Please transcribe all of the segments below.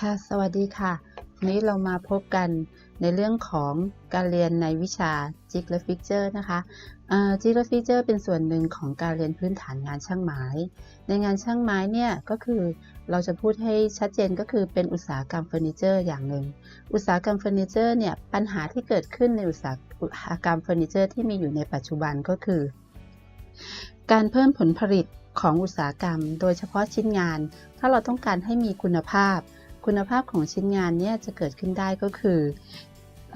ค่ะ สวัสดีค่ะวันนี้เรามาพบกันในเรื่องของการเรียนในวิชา Jig และ Fixture นะคะอ่า Jig และ Fixture เป็นส่วนหนึ่งของการเรียนพื้นฐานงานช่างไม้ ในงานช่างไม้เนี่ยก็คือเราจะพูดให้ชัดเจนก็คือเป็นอุตสาหกรรมเฟอร์นิเจอร์อย่างหนึ่ง อุตสาหกรรมเฟอร์นิเจอร์เนี่ยปัญหาที่เกิดขึ้นในอุตสาหกรรมเฟอร์นิเจอร์ที่มีอยู่ในปัจจุบันก็คือ การเพิ่มผลผลิตของอุตสาหกรรม โดยเฉพาะชิ้นงาน ถ้าเราต้องการให้มีคุณภาพ คุณภาพของชิ้นงานเนี่ยจะเกิดขึ้นได้ก็คือ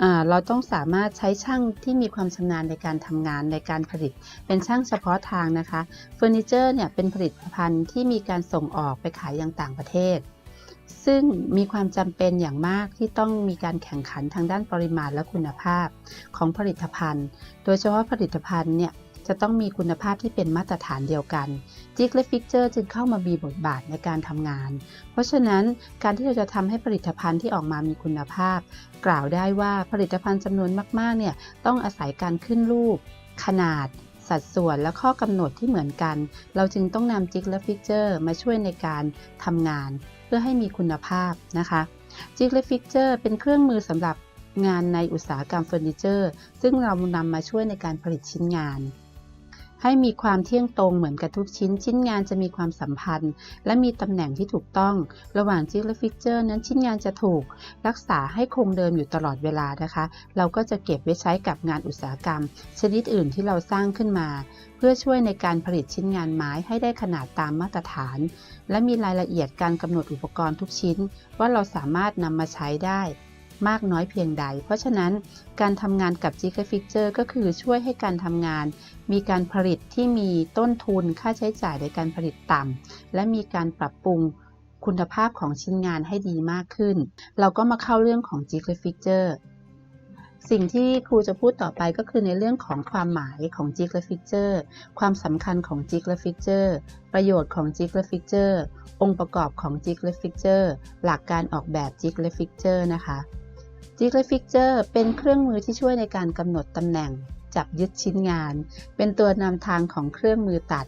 อเราต้องสามารถใช้ช่างที่มีความชำนาญในการทำงานในการผลิต เป็นช่างเฉพาะทางนะคะเฟอร์นิเจอร์เนี่ยเป็นผลิตภัณฑ์ที่มีการส่งออกไปขายยังต่างประเทศ ซึ่งมีความจำเป็นอย่างมากที่ต้องมีการแข่งขันทางด้านปริมาณและคุณภาพของผลิตภัณฑ์ โดยเฉพาะผลิตภัณฑ์เนี่ย จะต้องมีคุณภาพที่เป็นมาตรฐานเดียวกันจิกและฟิกเจอร์จึงเข้ามามีบทบาทในการทำงาน เพราะฉะนั้นการที่เราจะทำให้ผลิตภัณฑ์ที่ออกมามีคุณภาพ กล่าวได้ว่าผลิตภัณฑ์จำนวนมากๆเนี่ยต้องอาศัยการขึ้นรูป ขนาด สัดส่วนและข้อกำหนดที่เหมือนกัน เราจึงต้องนำจิกและฟิกเจอร์มาช่วยในการทำงาน เพื่อให้มีคุณภาพนะคะจิกและฟิกเจอร์เป็นเครื่องมือสำหรับงานในอุตสาหกรรมเฟอร์นิเจอร์ ซึ่งเรานำมาช่วยในการผลิตชิ้นงาน ให้มีความเที่ยงตรงเหมือนกับทุกชิ้น ชิ้นงานจะมีความสัมพันธ์ และมีตำแหน่งที่ถูกต้อง ระหว่างจิกและฟิกเจอร์นั้นชิ้นงานจะถูก รักษาให้คงเดิมอยู่ตลอดเวลานะคะ เราก็จะเก็บไว้ใช้กับงานอุตสาหกรรม ชนิดอื่นที่เราสร้างขึ้นมา เพื่อช่วยในการผลิตชิ้นงานไม้ให้ได้ขนาดตามมาตรฐาน และมีรายละเอียดการกำหนดอุปกรณ์ทุกชิ้น ว่าเราสามารถนำมาใช้ได้ มากน้อยเพียงใด เพราะฉะนั้นการทำงานกับ Jig Fixture ก็คือช่วยให้การทำงาน มีการผลิตที่มีต้นทุนค่าใช้จ่ายในการผลิตต่ำและมีการปรับปรุงคุณภาพของชิ้นงานให้ดีมากขึ้น เราก็มาเข้าเรื่องของ Jig Fixture สิ่งที่ครูจะพูดต่อไปก็คือในเรื่องของความหมายของ Jig Fixture ความสำคัญของ Jig Fixture ประโยชน์ของ Jig Fixture องค์ประกอบของ Jig Fixture หลักการออกแบบ Jig Fixture นะคะ Jig Fixture เป็นเครื่องมือที่ช่วยในการกำหนดตำแหน่ง จับยึดชิ้นงาน เป็นตัวนำทางของเครื่องมือตัด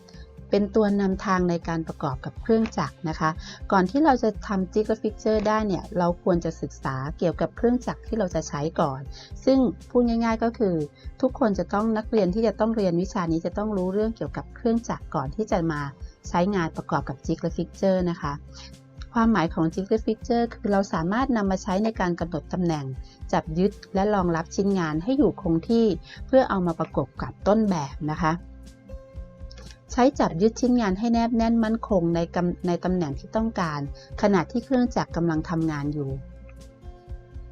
เป็นตัวนำทางในการประกอบกับเครื่องจักรนะคะ ก่อนที่เราจะทำ Jig Fixture ได้เนี่ยเราควรจะศึกษาเกี่ยวกับเครื่องจักรที่เราจะใช้ก่อน ซึ่งพูดง่าย ๆก็คือ ทุกคนจะต้องนักเรียนที่จะต้องเรียนวิชานี้จะต้องรู้เรื่องเกี่ยวกับเครื่องจักรก่อนที่จะมาใช้งานประกอบกับ Jig Fixture นะคะ ความหมายของ Jig Fixture คือเราสามารถนำมาใช้ในการกำหนดตำแหน่ง จับยึดและรองรับชิ้นงานให้อยู่คงที่ เพื่อเอามาประกบกับต้นแบบนะคะ ใช้จับยึดชิ้นงานให้แนบแน่นมั่นคงในกำในตำแหน่งที่ต้องการ ขณะที่เครื่องจักรกำลังทำงานอยู่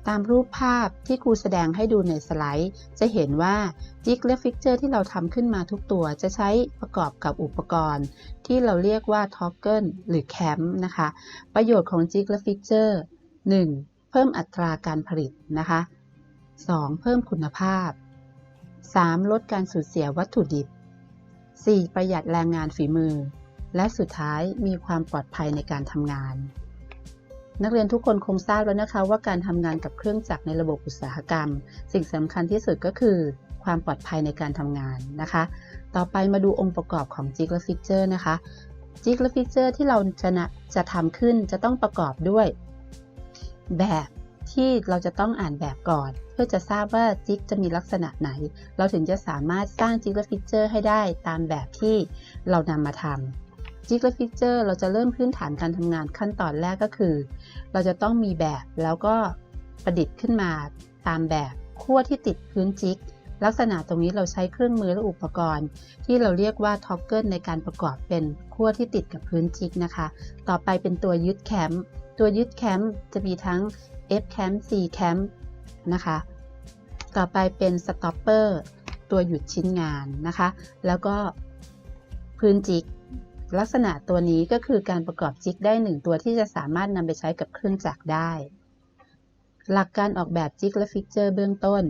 ตามรูปภาพที่ครูแสดงให้ดูในสไลด์ จะเห็นว่าจิกและฟิกเจอร์ที่เราทำขึ้นมาทุกตัวจะใช้ประกอบกับอุปกรณ์ ที่เราเรียกว่าท็อกเกิลหรือแคมป์นะคะ ประโยชน์ของจิกและฟิกเจอร์ 1. เพิ่มอัตราการผลิตนะคะ 2. เพิ่มคุณภาพ 3. ลดการสูญเสียวัตถุดิบ 4. ประหยัดแรงงานฝีมือ และสุดท้ายมีความปลอดภัยในการทำงาน นักเรียนทุกคนคงทราบแล้วนะคะ ว่าการทำงานกับเครื่องจักรในระบบอุตสาหกรรม สิ่งสำคัญที่สุดก็คือ ความปลอดภัยในการทำงานนะคะ ต่อไปมาดูองค์ประกอบของ Jig และ Fixture นะคะ Jig และ Fixture ที่เราจะนะจะทำขึ้นจะต้องประกอบด้วย แบบที่เราจะต้องอ่านแบบก่อน เพื่อจะทราบว่าจิกจะมีลักษณะไหน เราถึงจะสามารถสร้างจิกและฟิกเจอร์ให้ได้ตามแบบที่เรานำมาทำ จิกและฟิกเจอร์เราจะเริ่มพื้นฐานการทำงานขั้นตอนแรกก็คือ เราจะต้องมีแบบแล้วก็ประดิษฐ์ขึ้นมาตามแบบขั้วที่ติดพื้นจิกลักษณะตรงนี้เราใช้เครื่องมือและอุปกรณ์ ที่เราเรียกว่าท็อกเกิลในการประกอบเป็นขั้วที่ติดกับพื้นจิกนะคะ ต่อไปเป็นตัวยึดแคมป์ตัวยึดแคมป์จะมีทั้ง F cam C cam นะคะ ต่อไปเป็น stopper ตัวหยุดชิ้นงานนะคะ แล้วก็พื้นจิก ลักษณะตัวนี้ก็คือการประกอบจิกได้หนึ่งตัวที่จะสามารถนำไปใช้กับเครื่องจักรได้ หลักการออกแบบจิกและฟิกเจอร์เบื้องต้น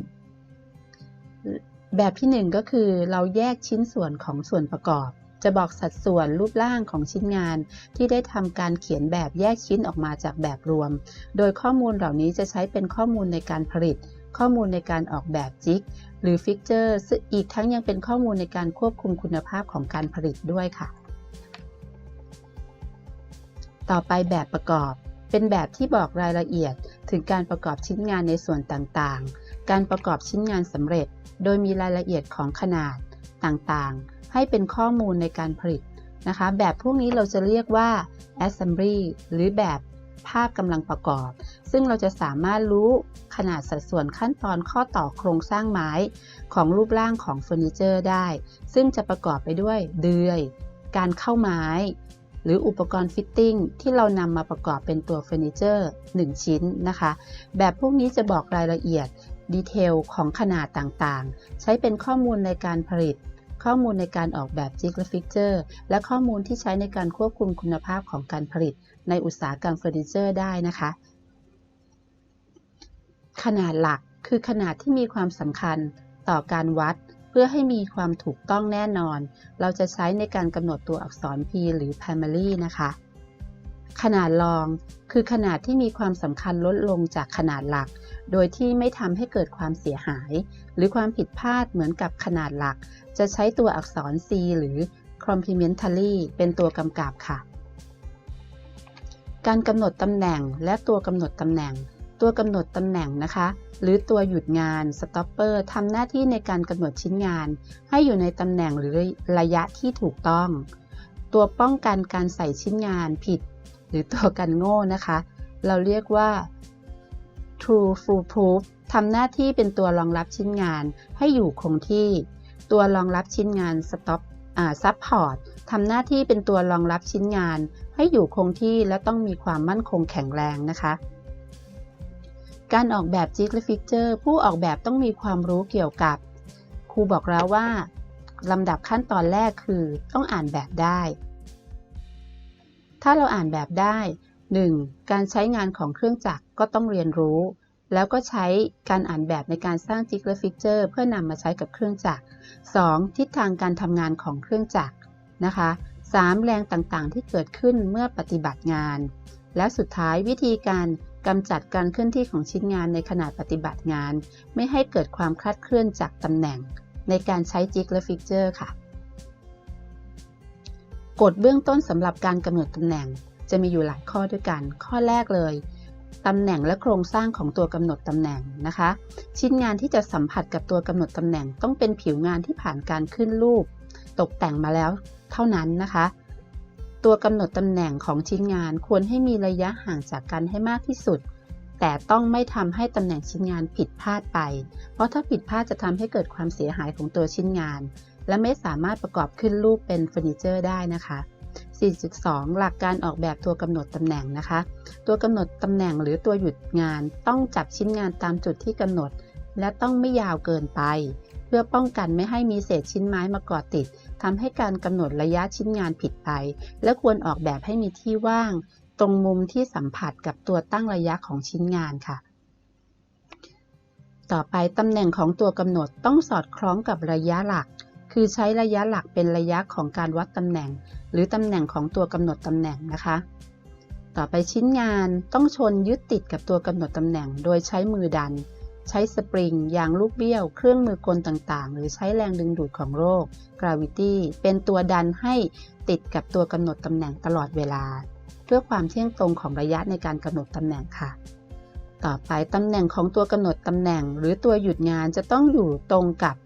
แบบที่หนึ่งก็คือเราแยกชิ้นส่วนของส่วนประกอบ จะบอกสัดส่วนรูปร่างของชิ้นงาน ที่ได้ทำการเขียนแบบแยกชิ้นออกมาจากแบบรวม โดยข้อมูลเหล่านี้จะใช้เป็นข้อมูลในการผลิต ข้อมูลในการออกแบบจิกหรือฟิกเจอร์อีกทั้งยังเป็นข้อมูลในการควบคุมคุณภาพของการผลิตด้วยค่ะ ต่อไปแบบประกอบ เป็นแบบที่บอกรายละเอียดถึงการประกอบชิ้นงานในส่วนต่างๆ การประกอบชิ้นงานสำเร็จ โดยมีรายละเอียดของขนาดต่างๆ ให้เป็นข้อมูลในการผลิตนะคะ แบบพวกนี้เราจะเรียกว่า assembly หรือแบบภาพกำลังประกอบ ซึ่งเราจะสามารถรู้ขนาดสัดส่วนขั้นตอนข้อต่อโครงสร้างไม้ของรูปร่างของเฟอร์นิเจอร์ได้ ซึ่งจะประกอบไปด้วยเดือย การเข้าไม้ หรืออุปกรณ์ฟิตติ้งที่เรานำมาประกอบเป็นตัวเฟอร์นิเจอร์1 ชิ้นนะคะ แบบพวกนี้จะบอกรายละเอียดดีเทลของขนาดต่างๆ ใช้เป็นข้อมูลในการผลิต ข้อมูลในการออกแบบจิกและฟิกเจอร์ และข้อมูลที่ใช้ในการควบคุมคุณภาพของการผลิต ในอุตสาหกรรมเฟอร์นิเจอร์ได้นะคะ ขนาดหลักคือขนาดที่มีความสำคัญต่อการวัด เพื่อให้มีความถูกต้องแน่นอน เราจะใช้ในการกำหนดตัวอักษร P หรือ primary นะคะ ขนาดรอง คือขนาดที่มีความสำคัญลดลงจากขนาดหลัก โดยที่ไม่ทำให้เกิดความเสียหาย หรือความผิดพลาดเหมือนกับขนาดหลัก จะใช้ตัวอักษร C หรือ complementary เป็นตัวกำกับค่ะ การกำหนดตำแหน่งและตัวกำหนดตำแหน่ง ตัวกำหนดตำแหน่งนะคะ หรือตัวหยุดงาน stopper ทำหน้าที่ในการกำหนดชิ้นงาน ให้อยู่ในตำแหน่งหรือระยะที่ถูกต้อง ตัวป้องกันการใส่ชิ้นงานผิด หรือตัวกันโง่นะคะ เราเรียกว่า true foolproof ทำหน้าที่เป็นตัวรองรับชิ้นงาน ให้อยู่คงที่ ตัวรองรับชิ้นงาน stop อ่า support ทำหน้าที่เป็นตัวรองรับชิ้นงาน ให้อยู่คงที่และต้องมีความมั่นคงแข็งแรงนะคะ การออกแบบจิกและฟิกเจอร์ผู้ออกแบบต้องมีความรู้เกี่ยวกับ ครูบอกแล้วว่าลำดับขั้นตอนแรกคือต้องอ่านแบบได้ ถ้าเราอ่านแบบได้ 1. การใช้งานของเครื่องจักรก็ต้องเรียนรู้ แล้วก็ใช้การอ่านแบบในการสร้างจิกและฟิกเจอร์เพื่อนำมาใช้กับเครื่องจักร 2. ทิศทางการทำงานของเครื่องจักรนะคะ 3. แรงต่างๆ ที่เกิดขึ้นเมื่อปฏิบัติงาน และสุดท้ายวิธีการ กำจัดการเคลื่อนที่ของชิ้นงานในขณะปฏิบัติงาน ไม่ให้เกิดความคลาดเคลื่อนจากตำแหน่ง ในการใช้จิกและฟิกเจอร์ค่ะ กฎเบื้องต้นสำหรับการกำหนดตำแหน่ง จะมีอยู่หลายข้อด้วยกัน ข้อแรกเลยตำแหน่งและโครงสร้างของตัวกำหนดตำแหน่งนะคะ ชิ้นงานที่จะสัมผัสกับตัวกำหนดตำแหน่งต้องเป็นผิวงานที่ผ่านการขึ้นรูป ตกแต่งมาแล้วเท่านั้นนะคะ ตัวกำหนดตำแหน่งของชิ้นงานควรให้มีระยะห่างจากกันให้มากที่สุด แต่ต้องไม่ทำให้ตำแหน่งชิ้นงานผิดพลาดไป เพราะถ้าผิดพลาดจะทำให้เกิดความเสียหายของตัวชิ้นงาน และไม่สามารถประกอบขึ้นรูปเป็นเฟอร์นิเจอร์ได้นะคะ4.2 หลักการออกแบบตัวกำหนดตำแหน่งนะคะ ตัวกำหนดตำแหน่งหรือตัวหยุดงานต้องจับชิ้นงานตามจุดที่กำหนด และต้องไม่ยาวเกินไป พื่อป้องกันไม่ให้มีเศษชิ้นไม้มาก่อติดทำให้การกำหนดระยะชิ้นงานผิดไป และควรออกแบบให้มีที่ว่าง ตรงมุมที่สัมผัสกับตัวตั้งระยะของชิ้นงานค่ะ ต่อไปตำแหน่งของตัวกำหนดต้องสอดคล้องกับระยะหลัก คือใช้ระยะหลักเป็นระยะของการวัดตำแหน่ง หรือตำแหน่งของตัวกำหนดตำแหน่งนะคะ ต่อไปชิ้นงานต้องชนยึดติดกับตัวกำหนดตำแหน่ง โดยใช้มือดัน ใช้สปริง ยางลูกเบี้ยว เครื่องมือกลต่างๆ หรือใช้แรงดึงดูดของโลก gravity เป็นตัวดันให้ติดกับตัวกำหนดตำแหน่งตลอดเวลา เพื่อความเที่ยงตรงของระยะในการกำหนดตำแหน่งค่ะ ต่อไปตำแหน่งของตัวกำหนดตำแหน่ง หรือตัวหยุดงานจะต้องอยู่ตรงกับ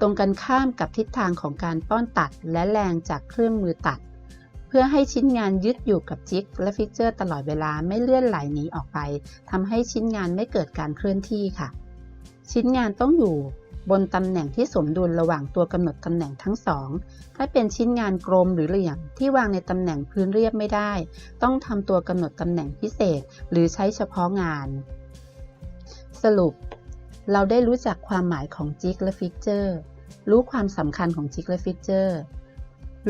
ตรงกันข้ามกับทิศทางของการป้อนตัดและแรงจากเครื่องมือตัด เพื่อให้ชิ้นงานยึดอยู่กับจิกและฟิกเจอร์ตลอดเวลาไม่เลื่อนไหลหนีออกไปทำให้ชิ้นงานไม่เกิดการเคลื่อนที่ค่ะ ชิ้นงานต้องอยู่บนตำแหน่งที่สมดุลระหว่างตัวกำหนดตำแหน่งทั้งสอง ถ้าเป็นชิ้นงานกลมหรือเหลี่ยมที่วางในตำแหน่งพื้นเรียบไม่ได้ ต้องทำตัวกำหนดตำแหน่งพิเศษ หรือใช้เฉพาะงาน สรุป เราได้รู้จักความหมายของจิกและฟิกเจอร์ รู้ความสำคัญของจิกและฟิกเจอร์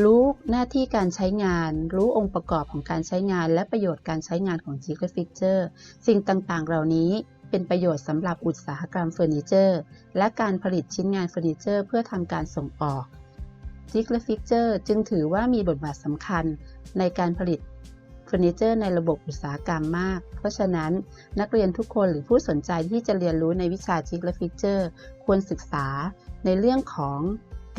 รู้หน้าที่การใช้งาน รู้องค์ประกอบของการใช้งาน และประโยชน์การใช้งานของจิกและฟิกเจอร์ สิ่งต่างๆ เหล่านี้ เป็นประโยชน์สำหรับอุตสาหกรรมเฟอร์นิเจอร์ และการผลิตชิ้นงานเฟอร์นิเจอร์เพื่อทำการส่งออกจิกและฟิกเจอร์จึงถือว่ามีบทบาทสำคัญในการผลิตเฟอร์นิเจอร์ในระบบอุตสาหกรรมมาก เพราะฉะนั้นนักเรียนทุกคนหรือผู้สนใจที่จะเรียนรู้ในวิชาจิกและฟิกเจอร์ควรศึกษาในเรื่องของ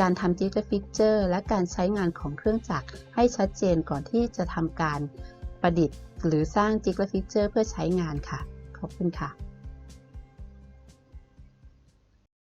การทำจิกและฟิกเจอร์และการใช้งานของเครื่องจักรให้ชัดเจนก่อนที่จะทำการประดิษฐ์ หรือสร้างจิกและฟิกเจอร์เพื่อใช้งานค่ะ ขอบคุณค่ะ